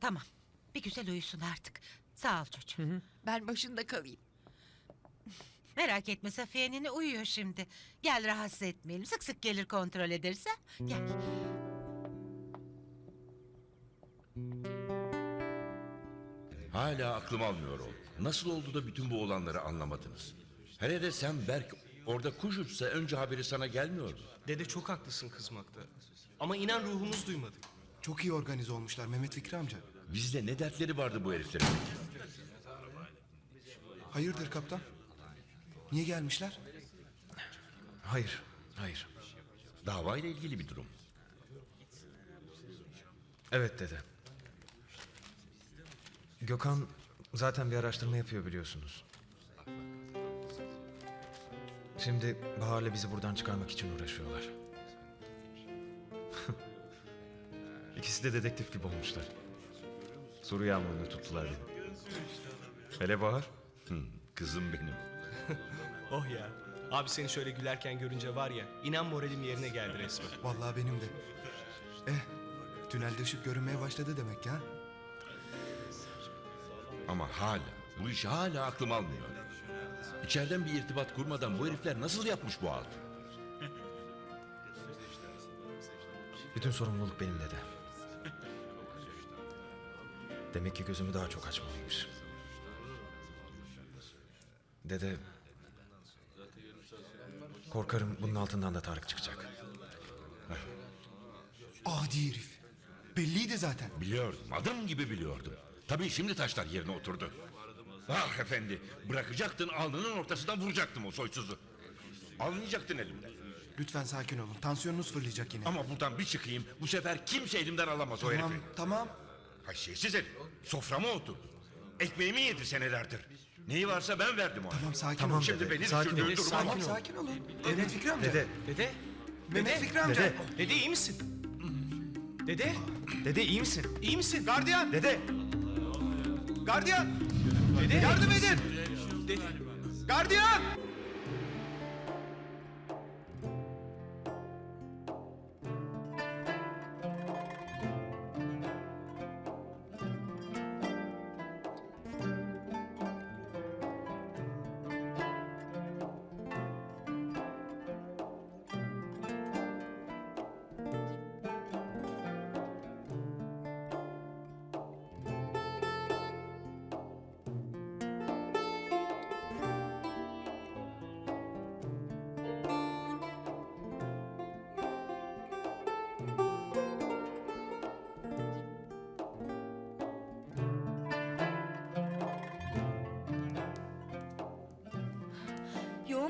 Tamam. Bir güzel uyusun artık. Sağ ol çocuğum. Ben başında kalayım. Merak etme Safiye nene uyuyor şimdi. Gel rahatsız etmeyelim. Sık sık gelir kontrol ederiz ha. Gel. Hala aklım almıyor o. Nasıl oldu da bütün bu olanları anlamadınız? Hele de sen Berk orada kuş uçsa önce haberi sana gelmiyordu. Dede çok haklısın kızmakta. Ama inan ruhumuz duymadı. Çok iyi organize olmuşlar Mehmet Fikri amca. Bizde ne dertleri vardı bu heriflerin? Hayırdır kaptan? Niye gelmişler? Hayır, hayır. Davayla ilgili bir durum. Evet dede. Gökhan zaten bir araştırma yapıyor biliyorsunuz. Şimdi Bahar'la bizi buradan çıkarmak için uğraşıyorlar. İkisi de dedektif gibi olmuşlar. Soru yağmurunu tuttular beni. Hele Bahar. Kızım benim. Oh ya. Abi seni şöyle gülerken görünce var ya, inan moralim yerine geldi resmen. Vallahi benim de. Eh, tünelde ışık görünmeye başladı demek ya. Ama hala, bu iş hala aklım almıyor. İçeriden bir irtibat kurmadan bu herifler nasıl yapmış bu altı? Bütün sorumluluk benim dede. Demek ki gözümü daha çok açmalıymış. Dede... Korkarım bunun altından da Tarık çıkacak. Adi herif. Belliydi zaten. Biliyordum, adım gibi biliyordum. Tabii şimdi taşlar yerine oturdu. Ah efendi, bırakacaktın alnının ortasından vuracaktım o soysuzu. Almayacaktın elimden. Lütfen sakin olun. Tansiyonunuz fırlayacak yine. Ama buradan bir çıkayım, bu sefer kimse elimden alamaz o tamam, herifi. tamam. Haysiyetsiz herif, soframa oturdu. Ekmeğimi yedi senelerdir. Neyi varsa ben verdim ona. Tamam sakin Tamam olun. Şimdi dede, beni sakin ol. duruma Tamam bak. sakin olun. Mehmet Fikri amca. Dede, Dede, Mehmet Fikri amca. Dede. dede iyi misin? Dede, dede iyi misin? iyi misin? Gardiyan! Dede! Gardiyan! Yardım edin! Gardiyan!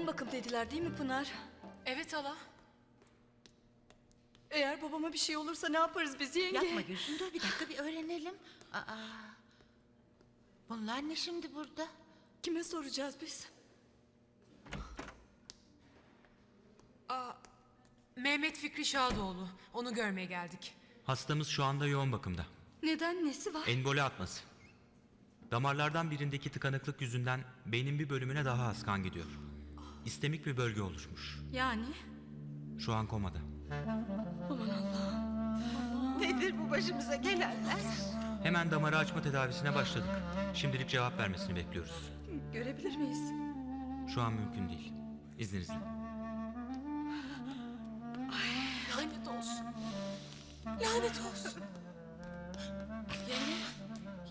Yoğun bakım dediler değil mi Pınar? Evet hala. Eğer babama bir şey olursa ne yaparız biz yenge? Yapma Gülsün dur bir dakika bir öğrenelim. Aa, bunlar ne şimdi burada? Kime soracağız biz? Mehmet Fikri Şadoğlu. Onu görmeye geldik. Hastamız şu anda yoğun bakımda. Neden nesi var? Emboli atması. Damarlardan birindeki tıkanıklık yüzünden beynin bir bölümüne daha az kan gidiyor. İstemik bir bölge oluşmuş. Yani Şu an komada. Nedir bu başımıza gelenler? Hemen damarı açma tedavisine başladık. Şimdilik cevap vermesini bekliyoruz. görebilir miyiz? Şu an mümkün değil. İzninizle. Lanet olsun. Lanet olsun. Yenge.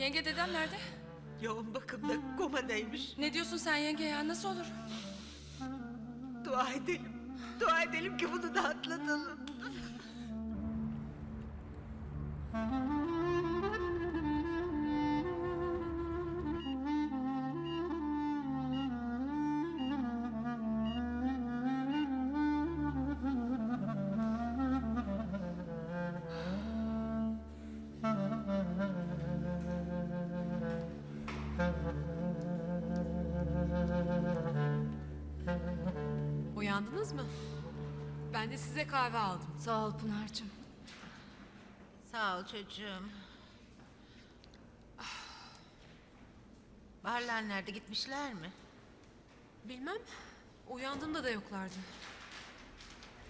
Yenge dedem nerede? Yoğun bakımda komadaymış. Ne diyorsun sen yenge ya? Nasıl olur? Dua edelim. Dua edelim ki bunu da atlatalım. Uyandınız mı? Ben de size kahve aldım. Sağ ol Pınar'cığım. Sağ ol çocuğum. Baharlar nerede gitmişler mi? Bilmem. Uyandığımda da yoklardı.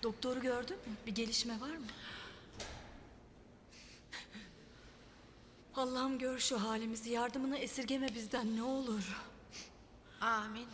Doktoru gördün mü? Bir gelişme var mı? Allah'ım gör şu halimizi. Yardımını esirgeme bizden ne olur. Amin.